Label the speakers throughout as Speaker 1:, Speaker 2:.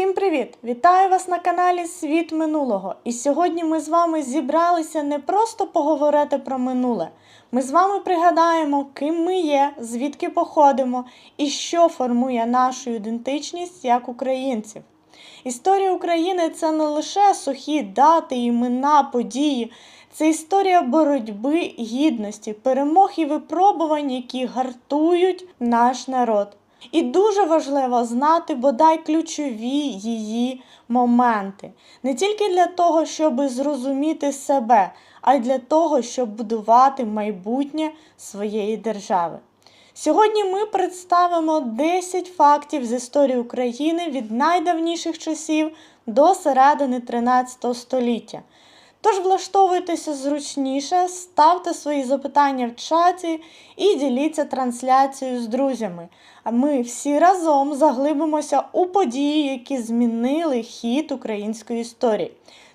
Speaker 1: Всім привіт! Вітаю вас на каналі Світ минулого. І сьогодні ми з вами зібралися не просто поговорити про минуле. Ми з вами пригадаємо, ким ми є, звідки походимо і що формує нашу ідентичність як українців. Історія України це не лише сухі дати, імена, події. Це історія боротьби, гідності, перемог і випробувань, які гартують наш народ. І дуже важливо знати бодай ключові її моменти. Не тільки для того, щоб зрозуміти себе, а й для того, щоб будувати майбутнє своєї держави. Сьогодні ми представимо 10 фактів з історії України від найдавніших часів до середини 13 століття. Тож влаштовуйтеся зручніше, ставте свої запитання в чаті і діліться трансляцією з друзями. А ми всі разом заглибимося у події, які змінили хід української історії.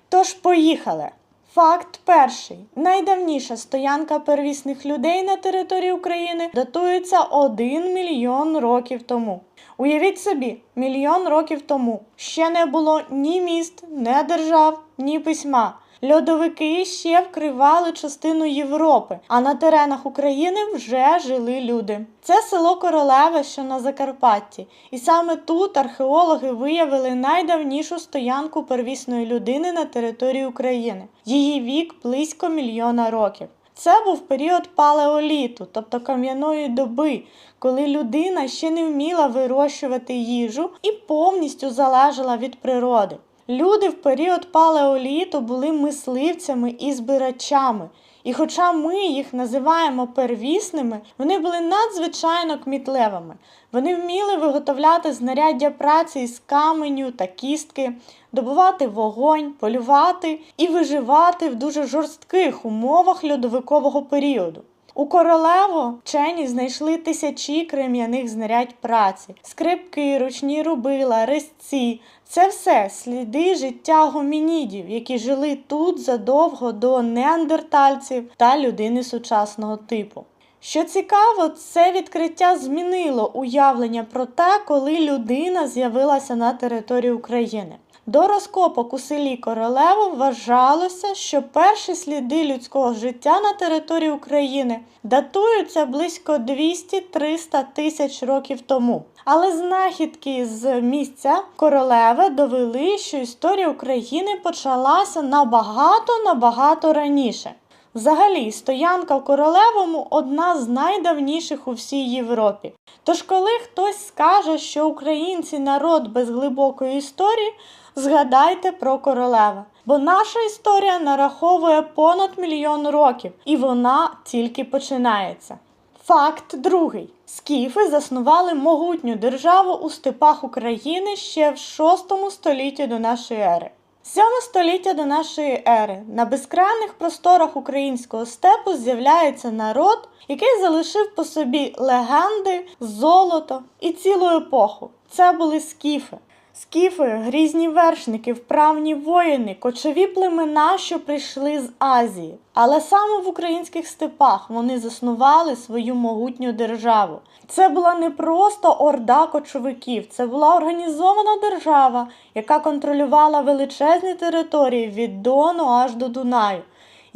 Speaker 1: Тож поїхали! Факт перший: найдавніша стоянка первісних людей на території України датується 1 мільйон років тому. Уявіть собі, мільйон років тому ще не було ні міст, ні держав, ні письма. Льодовики ще вкривали частину Європи, а на теренах України вже жили люди. Це село Королеве, що на Закарпатті, і саме тут археологи виявили найдавнішу стоянку первісної людини на території України. Її вік близько мільйона років. Це був період палеоліту, тобто кам'яної доби, коли людина ще не вміла вирощувати їжу і повністю залежала від природи. Люди в період палеоліту були мисливцями і збирачами. І хоча ми їх називаємо первісними, вони були надзвичайно кмітливими. Вони вміли виготовляти знаряддя праці із каменю та кістки, добувати вогонь, полювати і виживати в дуже жорстких умовах льодовикового періоду. У королево вчені знайшли тисячі крем'яних знарядь праці, скрипки, ручні рубила, резці. Це все сліди життя гомінідів, які жили тут задовго до неандертальців та людини сучасного типу. Що цікаво, це відкриття змінило уявлення про те, коли людина з'явилася на території України. До розкопок у селі Королево вважалося, що перші сліди людського життя на території України датуються близько 200-300 тисяч років тому. Але знахідки з місця королеви довели, що історія України почалася набагато набагато раніше. Взагалі, стоянка в королевому одна з найдавніших у всій Європі. Тож, коли хтось скаже, що українці народ без глибокої історії, згадайте про королеву. Бо наша історія нараховує понад мільйон років, і вона тільки починається. Факт другий: скіфи заснували могутню державу у степах України ще в 6 столітті до нашої ери. 7 століття до нашої ери на безкрайних просторах українського степу з'являється народ, який залишив по собі легенди, золото і цілу епоху. Це були скіфи. Скіфи, грізні вершники, вправні воїни, кочові племена, що прийшли з Азії. Але саме в українських степах вони заснували свою могутню державу. Це була не просто орда кочовиків, це була організована держава, яка контролювала величезні території від Дону аж до Дунаю.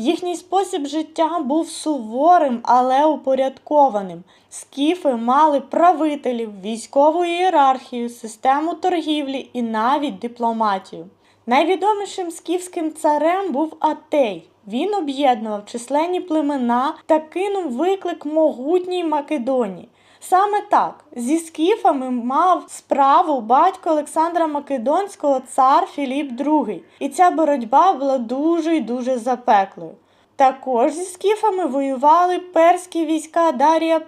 Speaker 1: Їхній спосіб життя був суворим, але упорядкованим. Скіфи мали правителів, військову ієрархію, систему торгівлі і навіть дипломатію. Найвідомішим скіфським царем був Атей. Він об'єднував численні племена та кинув виклик могутній Македонії. Саме так, зі скіфами мав справу батько Олександра Македонського цар Філіп II. І ця боротьба була дуже й дуже запеклою. Також зі скіфами воювали перські війська Дарія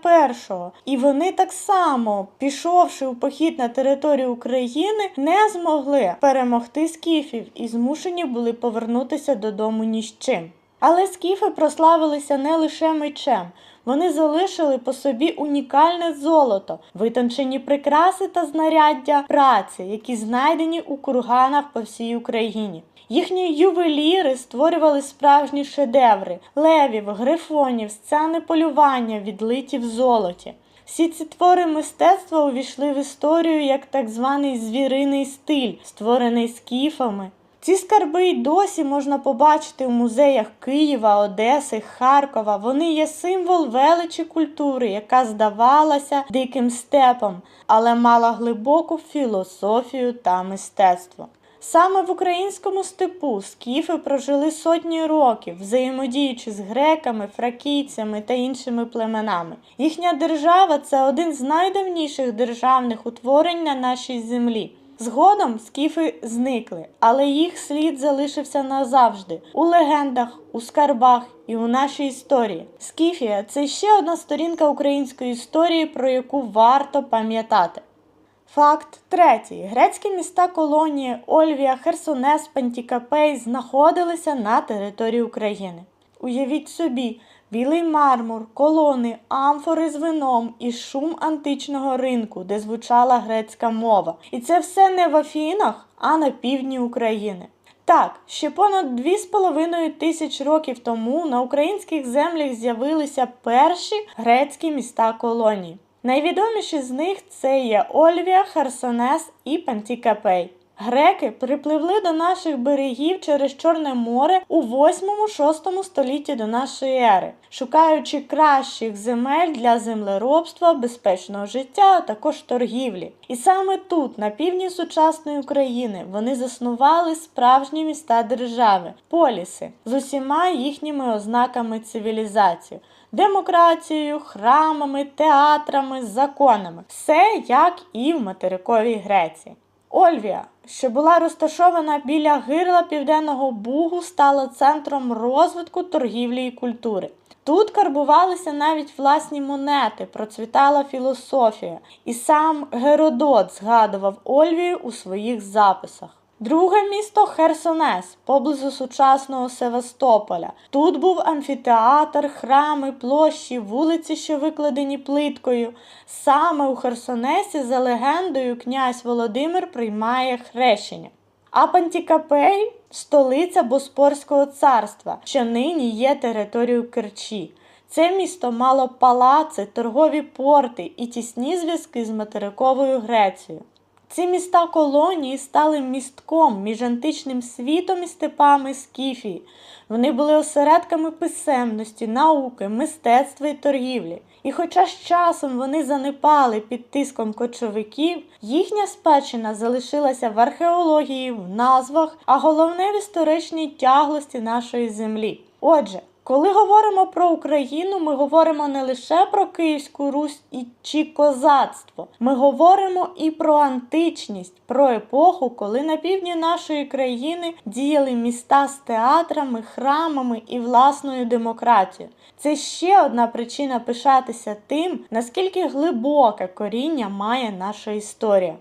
Speaker 1: І, і вони так само, пішовши у похід на територію України, не змогли перемогти скіфів і змушені були повернутися додому ні з чим. Але скіфи прославилися не лише мечем. Вони залишили по собі унікальне золото, витончені прикраси та знаряддя праці, які знайдені у курганах по всій Україні. Їхні ювеліри створювали справжні шедеври левів, грифонів, сцени полювання, відлиті в золоті. Всі ці твори мистецтва увійшли в історію як так званий звіриний стиль, створений скіфами. Ці скарби й досі можна побачити у музеях Києва, Одеси, Харкова. Вони є символ величі культури, яка здавалася диким степом, але мала глибоку філософію та мистецтво. Саме в українському степу скіфи прожили сотні років, взаємодіючи з греками, фракійцями та іншими племенами. Їхня держава це один з найдавніших державних утворень на нашій землі. Згодом скіфи зникли, але їх слід залишився назавжди у легендах, у скарбах і у нашій історії. Скіфія це ще одна сторінка української історії, про яку варто пам'ятати. Факт третій. Грецькі міста колонії Ольвія, Херсонес, Пантікапей знаходилися на території України. Уявіть собі, білий мармур, колони, амфори з вином і шум античного ринку, де звучала грецька мова. І це все не в Афінах, а на півдні України. Так, ще понад 2,5 тисяч років тому на українських землях з'явилися перші грецькі міста колонії. Найвідоміші з них це є Ольвія, Херсонес і Пантікапей. Греки припливли до наших берегів через Чорне море у 8-6 столітті до нашої ери, шукаючи кращих земель для землеробства, безпечного життя, а також торгівлі. І саме тут, на півдні сучасної України, вони заснували справжні міста держави, поліси з усіма їхніми ознаками цивілізації демократією, храмами, театрами, законами. Все як і в материковій Греції. Ольвія, що була розташована біля гирла Південного Бугу, стала центром розвитку торгівлі і культури. Тут карбувалися навіть власні монети, процвітала філософія, і сам Геродот згадував Ольвію у своїх записах. Друге місто Херсонес, поблизу сучасного Севастополя. Тут був амфітеатр, храми, площі, вулиці, що викладені плиткою. Саме у Херсонесі, за легендою, князь Володимир приймає хрещення. А Пантікапей столиця Боспорського царства, що нині є територією Керчі. Це місто мало палаци, торгові порти і тісні зв'язки з материковою Грецією. Ці міста колонії стали містком між античним світом і степами Скіфії. Вони були осередками писемності, науки, мистецтва і торгівлі. І хоча з часом вони занепали під тиском кочовиків, їхня спадщина залишилася в археології, в назвах, а головне в історичній тяглості нашої землі. Отже, коли говоримо про Україну, ми говоримо не лише про Київську Русь і чи козацтво. Ми говоримо і про античність, про епоху, коли на півдні нашої країни діяли міста з театрами, храмами і власною демократією. Це ще одна причина пишатися тим, наскільки глибоке коріння має наша історія.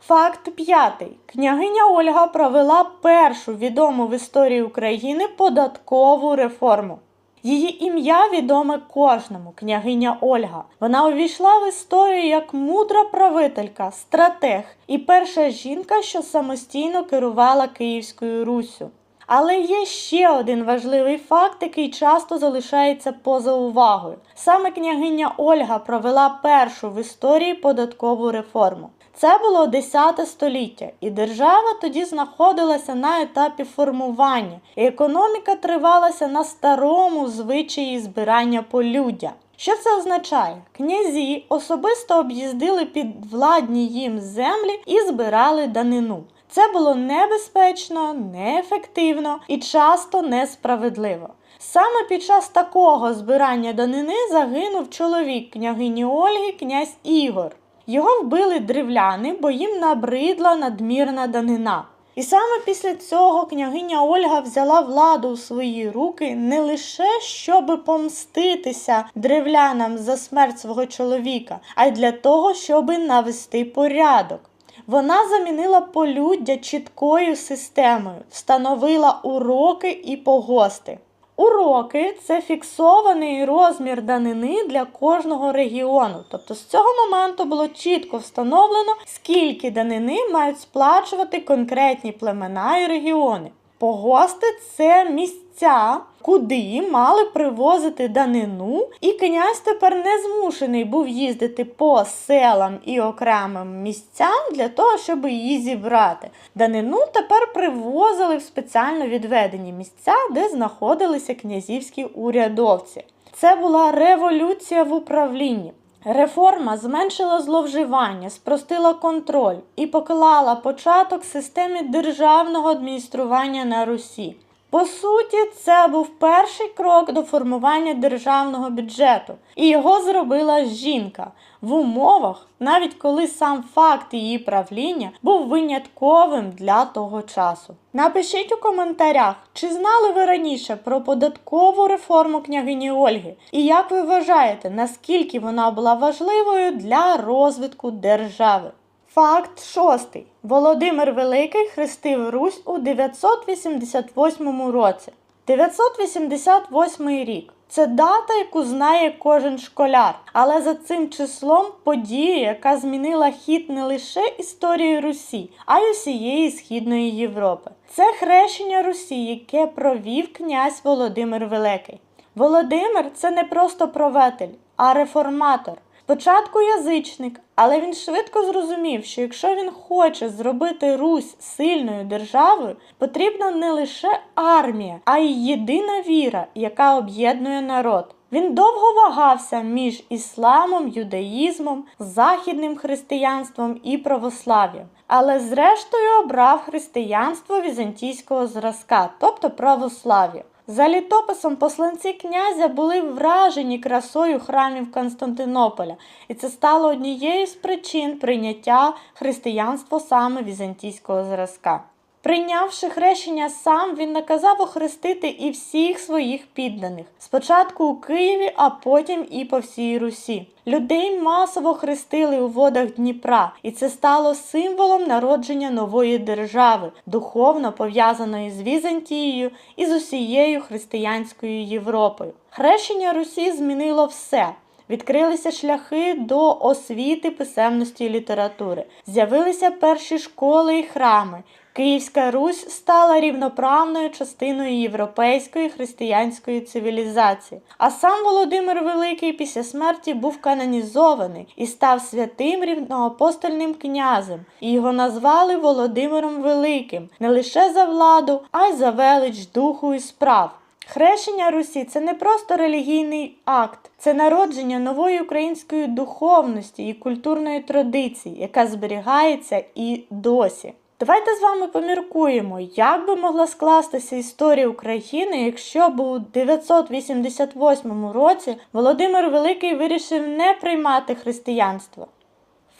Speaker 1: Факт п'ятий. Княгиня Ольга провела першу відому в історії України податкову реформу. Її ім'я відоме кожному, княгиня Ольга. Вона увійшла в історію як мудра правителька, стратег і перша жінка, що самостійно керувала Київською Руссю. Але є ще один важливий факт, який часто залишається поза увагою. Саме княгиня Ольга провела першу в історії податкову реформу. Це було 10 століття, і держава тоді знаходилася на етапі формування, і економіка тривалася на старому звичаї збирання полюддя. Що це означає? Князі особисто об'їздили підвладні їм землі і збирали данину. Це було небезпечно, неефективно і часто несправедливо. Саме під час такого збирання данини загинув чоловік княгині Ольги, князь Ігор. Його вбили древляни, бо їм набридла надмірна данина. І саме після цього княгиня Ольга взяла владу у свої руки не лише щоб помститися древлянам за смерть свого чоловіка, а й для того, щоб навести порядок. Вона замінила полюддя чіткою системою, встановила уроки і погости. Уроки це фіксований розмір данини для кожного регіону. Тобто з цього моменту було чітко встановлено, скільки данини мають сплачувати конкретні племена і регіони. Погости це місця, куди мали привозити данину, і князь тепер не змушений був їздити по селам і окремим місцям для того, щоб її зібрати. Данину тепер привозили в спеціально відведені місця, де знаходилися князівські урядовці. Це була революція в управлінні. Реформа зменшила зловживання, спростила контроль і поклала початок системі державного адміністрування на Русі. По суті, це був перший крок до формування державного бюджету, і його зробила жінка в умовах, навіть коли сам факт її правління був винятковим для того часу. Напишіть у коментарях, чи знали ви раніше про податкову реформу княгині Ольги, і як ви вважаєте, наскільки вона була важливою для розвитку держави? Факт шостий. Володимир Великий хрестив Русь у 988 році. 988 рік. Це дата, яку знає кожен школяр, але за цим числом подія, яка змінила хід не лише історії Русі, а й усієї Східної Європи. Це хрещення Русі, яке провів князь Володимир Великий. Володимир це не просто правитель, а реформатор. Спочатку язичник, але він швидко зрозумів, що якщо він хоче зробити Русь сильною державою, потрібна не лише армія, а й єдина віра, яка об'єднує народ. Він довго вагався між ісламом, юдаїзмом, західним християнством і православ'ям, але зрештою обрав християнство візантійського зразка, тобто православ'я. За літописом посланці князя були вражені красою храмів Константинополя, і це стало однією з причин прийняття християнства саме візантійського зразка. Прийнявши хрещення сам, він наказав охрестити і всіх своїх підданих. Спочатку у Києві, а потім і по всій Русі. Людей масово хрестили у водах Дніпра, і це стало символом народження нової держави, духовно пов'язаної з Візантією і з усією християнською Європою. Хрещення Русі змінило все. Відкрилися шляхи до освіти писемності і літератури. З'явилися перші школи і храми. Київська Русь стала рівноправною частиною європейської християнської цивілізації. А сам Володимир Великий після смерті був канонізований і став святим рівноапостольним князем, і його назвали Володимиром Великим не лише за владу, а й за велич духу і справ. Хрещення Русі це не просто релігійний акт, це народження нової української духовності і культурної традиції, яка зберігається і досі. Давайте з вами поміркуємо, як би могла скластися історія України, якщо б у 988 році Володимир Великий вирішив не приймати християнство.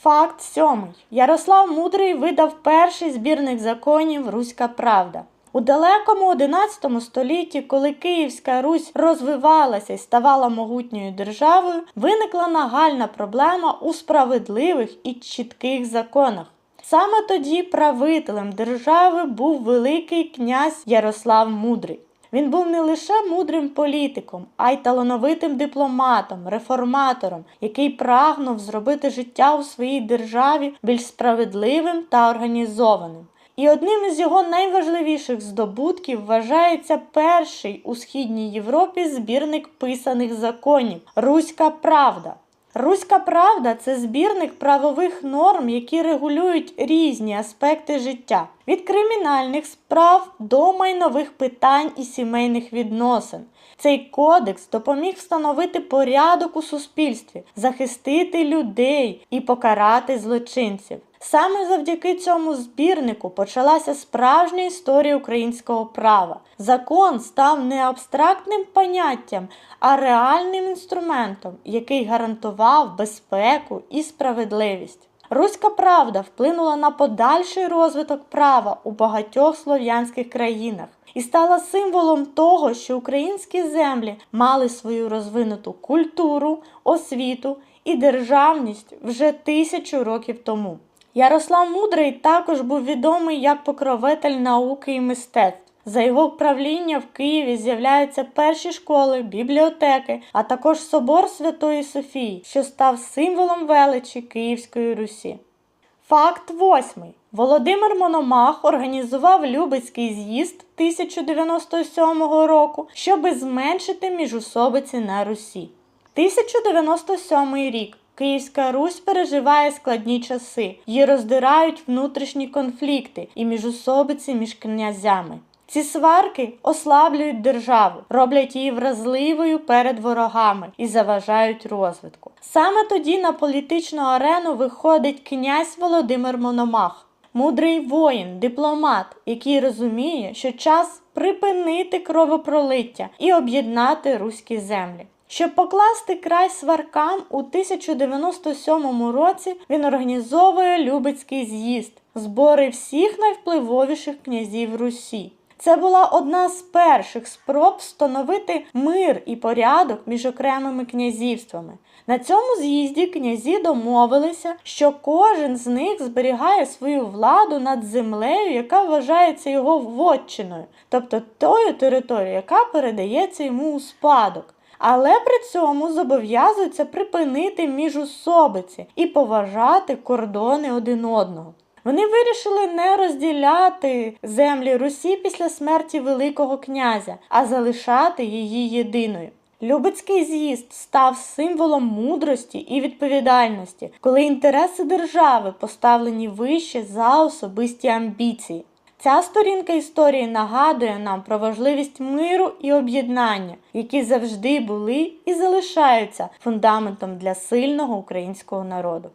Speaker 1: Факт сьомий. Ярослав Мудрий видав перший збірник законів Руська Правда. У далекому XI столітті, коли Київська Русь розвивалася і ставала могутньою державою, виникла нагальна проблема у справедливих і чітких законах. Саме тоді правителем держави був Великий князь Ярослав Мудрий. Він був не лише мудрим політиком, а й талановитим дипломатом, реформатором, який прагнув зробити життя у своїй державі більш справедливим та організованим. І одним із його найважливіших здобутків вважається перший у східній Європі збірник писаних законів Руська Правда. Руська Правда це збірник правових норм, які регулюють різні аспекти життя від кримінальних справ до майнових питань і сімейних відносин. Цей кодекс допоміг встановити порядок у суспільстві, захистити людей і покарати злочинців. Саме завдяки цьому збірнику почалася справжня історія українського права. Закон став не абстрактним поняттям, а реальним інструментом, який гарантував безпеку і справедливість. Руська правда вплинула на подальший розвиток права у багатьох слов'янських країнах і стала символом того, що українські землі мали свою розвинуту культуру, освіту і державність вже тисячу років тому. Ярослав Мудрий також був відомий як покровитель науки і мистецтв. За його правління в Києві з'являються перші школи, бібліотеки, а також собор Святої Софії, що став символом величі Київської Русі. Факт восьмий. Володимир Мономах організував Любецький з'їзд 1097 року, щоби зменшити міжусобиці на Русі. 1097 рік. Київська Русь переживає складні часи, її роздирають внутрішні конфлікти і міжусобиці між князями. Ці сварки ослаблюють державу, роблять її вразливою перед ворогами і заважають розвитку. Саме тоді на політичну арену виходить князь Володимир Мономах, мудрий воїн, дипломат, який розуміє, що час припинити кровопролиття і об'єднати руські землі. Щоб покласти край сваркам, у 1097 році він організовує Любецький з'їзд, збори всіх найвпливовіших князів Русі. Це була одна з перших спроб встановити мир і порядок між окремими князівствами. На цьому з'їзді князі домовилися, що кожен з них зберігає свою владу над землею, яка вважається його вотчиною, тобто тою територією, яка передається йому у спадок. Але при цьому зобов'язуються припинити міжусобиці і поважати кордони один одного. Вони вирішили не розділяти землі Русі після смерті Великого князя, а залишати її єдиною. Любецький з'їзд став символом мудрості і відповідальності, коли інтереси держави поставлені вище за особисті амбіції. Ця сторінка історії нагадує нам про важливість миру і об'єднання, які завжди були і залишаються фундаментом для сильного українського народу.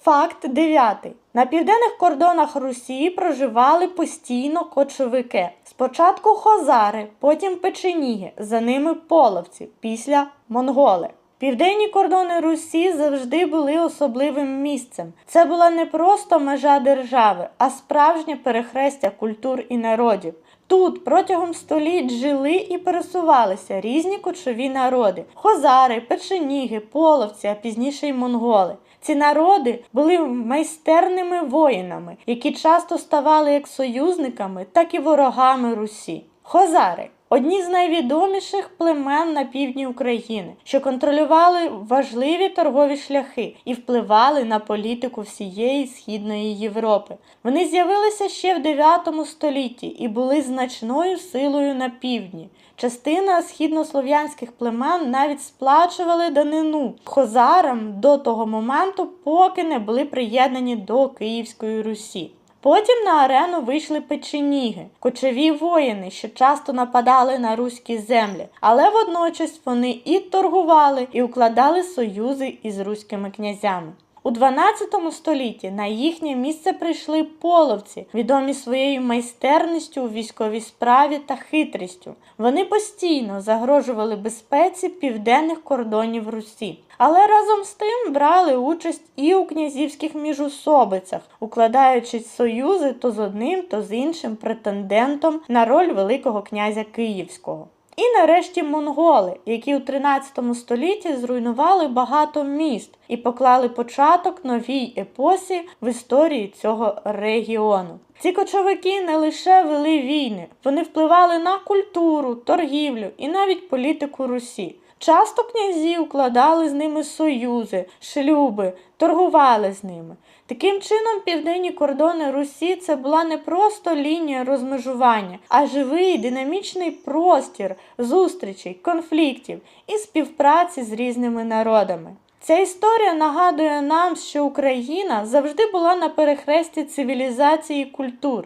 Speaker 1: Факт 9. На південних кордонах Русі проживали постійно кочовики. Спочатку хозари, потім печеніги, за ними половці, після монголи. Південні кордони Русі завжди були особливим місцем. Це була не просто межа держави, а справжнє перехрестя культур і народів. Тут протягом століть жили і пересувалися різні кочові народи: хозари, печеніги, половці, а пізніше й монголи. Ці народи були майстерними воїнами, які часто ставали як союзниками, так і ворогами Русі. Хозари одні з найвідоміших племен на півдні України, що контролювали важливі торгові шляхи і впливали на політику всієї східної Європи. Вони з'явилися ще в 9 столітті і були значною силою на півдні. Частина східнослов'янських племен навіть сплачували данину хозарам до того моменту, поки не були приєднані до Київської Русі. Потім на арену вийшли печеніги, кочові воїни, що часто нападали на руські землі, але водночас вони і торгували, і укладали союзи із руськими князями. У 12 столітті на їхнє місце прийшли половці, відомі своєю майстерністю у військовій справі та хитрістю. Вони постійно загрожували безпеці південних кордонів Русі, але разом з тим брали участь і у князівських міжусобицях, укладаючи союзи то з одним, то з іншим претендентом на роль Великого князя Київського. І нарешті монголи, які у 13 столітті зруйнували багато міст і поклали початок новій епосі в історії цього регіону. Ці кочовики не лише вели війни, вони впливали на культуру, торгівлю і навіть політику Русі. Часто князі укладали з ними союзи, шлюби, торгували з ними. Таким чином, південні кордони Русі це була не просто лінія розмежування, а живий динамічний простір зустрічей, конфліктів і співпраці з різними народами. Ця історія нагадує нам, що Україна завжди була на перехресті цивілізації і культур.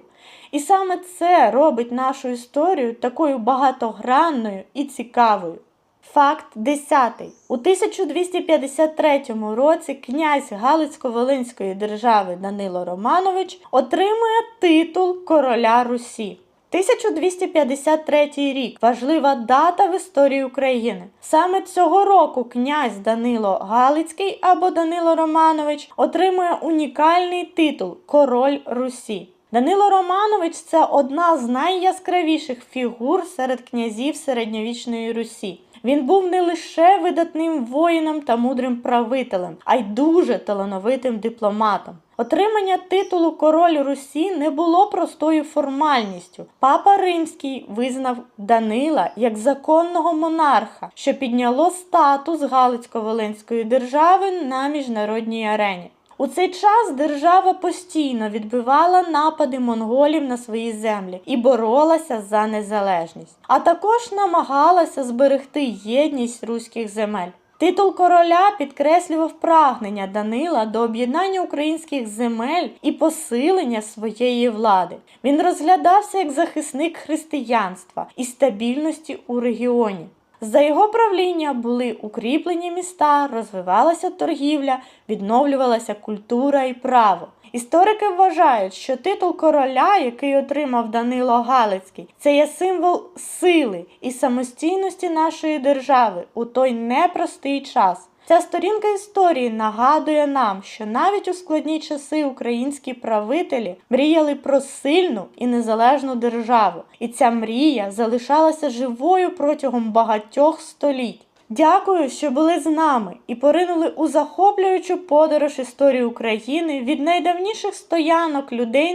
Speaker 1: І саме це робить нашу історію такою багатогранною і цікавою. Факт 10. У 1253 році князь Галицько-Волинської держави Данило Романович отримує титул короля Русі. 1253 рік важлива дата в історії України. Саме цього року князь Данило Галицький або Данило Романович отримує унікальний титул Король Русі. Данило Романович це одна з найяскравіших фігур серед князів середньовічної Русі. Він був не лише видатним воїном та мудрим правителем, а й дуже талановитим дипломатом. Отримання титулу Король Русі не було простою формальністю. Папа Римський визнав Данила як законного монарха, що підняло статус Галицько-Волинської держави на міжнародній арені. У цей час держава постійно відбивала напади монголів на свої землі і боролася за незалежність, а також намагалася зберегти єдність руських земель. Титул короля підкреслював прагнення Данила до об'єднання українських земель і посилення своєї влади. Він розглядався як захисник християнства і стабільності у регіоні. За його правління були укріплені міста, розвивалася торгівля, відновлювалася культура і право. Історики вважають, що титул короля, який отримав Данило Галицький, це є символ сили і самостійності нашої держави у той непростий час. Ця сторінка історії нагадує нам, що навіть у складні часи українські правителі мріяли про сильну і незалежну державу, і ця мрія залишалася живою протягом багатьох століть. Дякую, що були з нами і поринули у захоплюючу подорож історії України від найдавніших стоянок людей